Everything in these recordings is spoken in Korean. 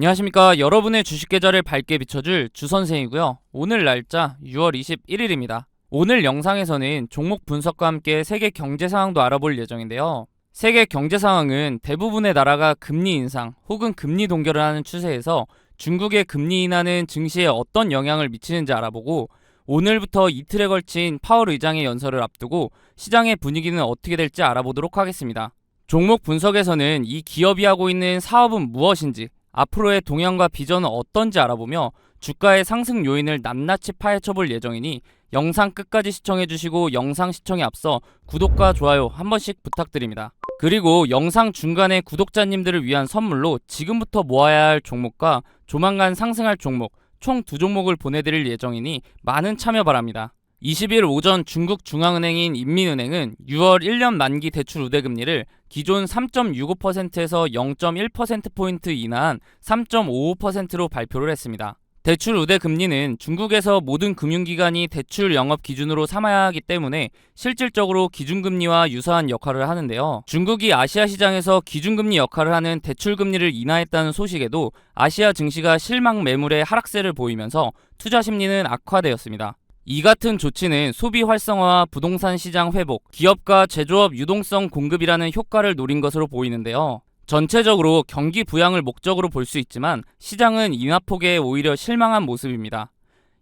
안녕하십니까. 여러분의 주식 계좌를 밝게 비춰줄 주선생이고요. 오늘 날짜 6월 21일입니다. 오늘 영상에서는 종목 분석과 함께 세계 경제 상황도 알아볼 예정인데요. 세계 경제 상황은 대부분의 나라가 금리 인상 혹은 금리 동결을 하는 추세에서 중국의 금리 인하는 증시에 어떤 영향을 미치는지 알아보고 오늘부터 이틀에 걸친 파월 의장의 연설을 앞두고 시장의 분위기는 어떻게 될지 알아보도록 하겠습니다. 종목 분석에서는 이 기업이 하고 있는 사업은 무엇인지 앞으로의 동향과 비전은 어떤지 알아보며 주가의 상승 요인을 낱낱이 파헤쳐볼 예정이니 영상 끝까지 시청해주시고 영상 시청에 앞서 구독과 좋아요 한 번씩 부탁드립니다. 그리고 영상 중간에 구독자님들을 위한 선물로 지금부터 모아야 할 종목과 조만간 상승할 종목 총 두 종목을 보내드릴 예정이니 많은 참여 바랍니다. 20일 오전 중국 중앙은행인 인민은행은 6월 1년 만기 대출 우대 금리를 기존 3.65%에서 0.1%포인트 인하한 3.55%로 발표를 했습니다. 대출 우대 금리는 중국에서 모든 금융기관이 대출 영업 기준으로 삼아야 하기 때문에 실질적으로 기준금리와 유사한 역할을 하는데요. 중국이 아시아 시장에서 기준금리 역할을 하는 대출금리를 인하했다는 소식에도 아시아 증시가 실망 매물의 하락세를 보이면서 투자 심리는 악화되었습니다. 이 같은 조치는 소비 활성화와 부동산 시장 회복, 기업과 제조업 유동성 공급이라는 효과를 노린 것으로 보이는데요. 전체적으로 경기 부양을 목적으로 볼 수 있지만 시장은 인하폭에 오히려 실망한 모습입니다.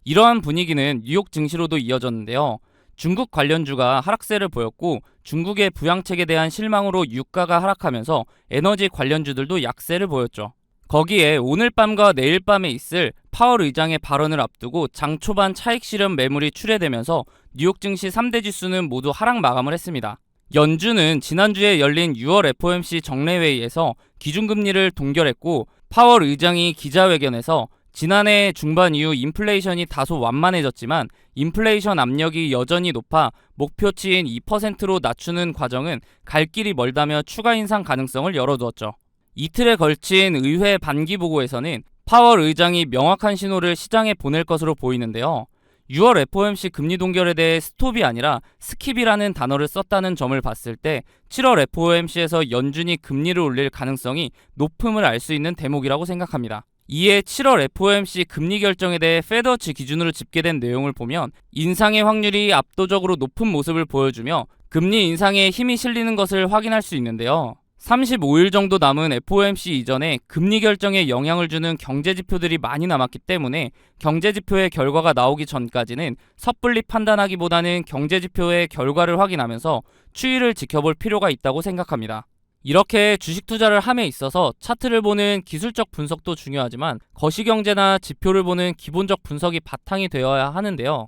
이러한 분위기는 뉴욕 증시로도 이어졌는데요. 중국 관련주가 하락세를 보였고 중국의 부양책에 대한 실망으로 유가가 하락하면서 에너지 관련주들도 약세를 보였죠. 거기에 오늘 밤과 내일 밤에 있을 파월 의장의 발언을 앞두고 장 초반 차익 실현 매물이 출회되면서 뉴욕 증시 3대 지수는 모두 하락 마감을 했습니다. 연준은 지난주에 열린 6월 FOMC 정례회의에서 기준금리를 동결했고 파월 의장이 기자회견에서 지난해 중반 이후 인플레이션이 다소 완만해졌지만 인플레이션 압력이 여전히 높아 목표치인 2%로 낮추는 과정은 갈 길이 멀다며 추가 인상 가능성을 열어두었죠. 이틀에 걸친 의회 반기 보고에서는 파월 의장이 명확한 신호를 시장에 보낼 것으로 보이는데요. 6월 FOMC 금리 동결에 대해 스톱이 아니라 스킵이라는 단어를 썼다는 점을 봤을 때 7월 FOMC에서 연준이 금리를 올릴 가능성이 높음을 알 수 있는 대목이라고 생각합니다. 이에 7월 FOMC 금리 결정에 대해 페더치 기준으로 집계된 내용을 보면 인상의 확률이 압도적으로 높은 모습을 보여주며 금리 인상에 힘이 실리는 것을 확인할 수 있는데요. 35일 정도 남은 FOMC 이전에 금리 결정에 영향을 주는 경제 지표들이 많이 남았기 때문에 경제 지표의 결과가 나오기 전까지는 섣불리 판단하기보다는 경제 지표의 결과를 확인하면서 추이를 지켜볼 필요가 있다고 생각합니다. 이렇게 주식 투자를 함에 있어서 차트를 보는 기술적 분석도 중요하지만 거시경제나 지표를 보는 기본적 분석이 바탕이 되어야 하는데요.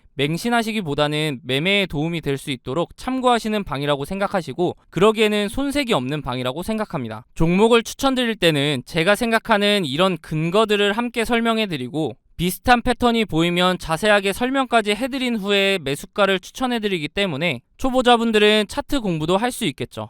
맹신하시기보다는 매매에 도움이 될 수 있도록 참고하시는 방이라고 생각하시고 그러기에는 손색이 없는 방이라고 생각합니다. 종목을 추천드릴 때는 제가 생각하는 이런 근거들을 함께 설명해 드리고 비슷한 패턴이 보이면 자세하게 설명까지 해드린 후에 매수가를 추천해드리기 때문에 초보자분들은 차트 공부도 할 수 있겠죠.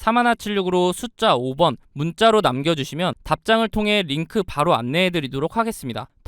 3176으로 숫자 5번 문자로 남겨주시면 답장을 통해 링크 바로 안내해드리도록 하겠습니다.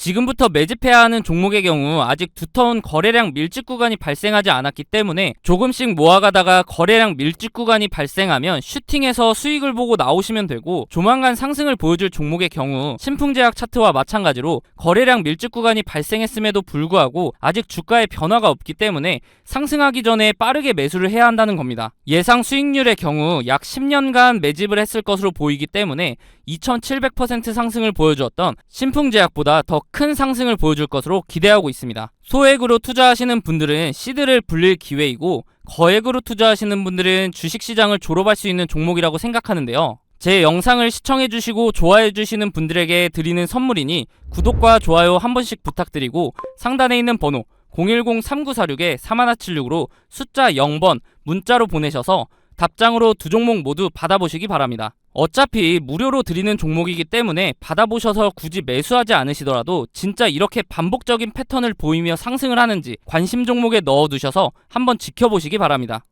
지금부터 매집해야 하는 종목의 경우 아직 두터운 거래량 밀집 구간이 발생하지 않았기 때문에 조금씩 모아가다가 거래량 밀집 구간이 발생하면 슈팅해서 수익을 보고 나오시면 되고 조만간 상승을 보여줄 종목의 경우 신풍제약 차트와 마찬가지로 거래량 밀집 구간이 발생했음에도 불구하고 아직 주가의 변화가 없기 때문에 상승하기 전에 빠르게 매수를 해야 한다는 겁니다. 예상 수익률의 경우 약 10년간 매집을 했을 것으로 보이기 때문에 2700% 상승을 보여주었던 신풍제약보다 더 큰 상승을 보여줄 것으로 기대하고 있습니다. 소액으로 투자하시는 분들은 시드를 불릴 기회이고 거액으로 투자하시는 분들은 주식시장을 졸업할 수 있는 종목이라고 생각하는데요. 제 영상을 시청해주시고 좋아해주시는 분들에게 드리는 선물이니 구독과 좋아요 한 번씩 부탁드리고 상단에 있는 번호 010-3946-3176으로 숫자 0번 문자로 보내셔서 답장으로 두 종목 모두 받아보시기 바랍니다. 어차피 무료로 드리는 종목이기 때문에 받아보셔서 굳이 매수하지 않으시더라도 진짜 이렇게 반복적인 패턴을 보이며 상승을 하는지 관심 종목에 넣어두셔서 한번 지켜보시기 바랍니다.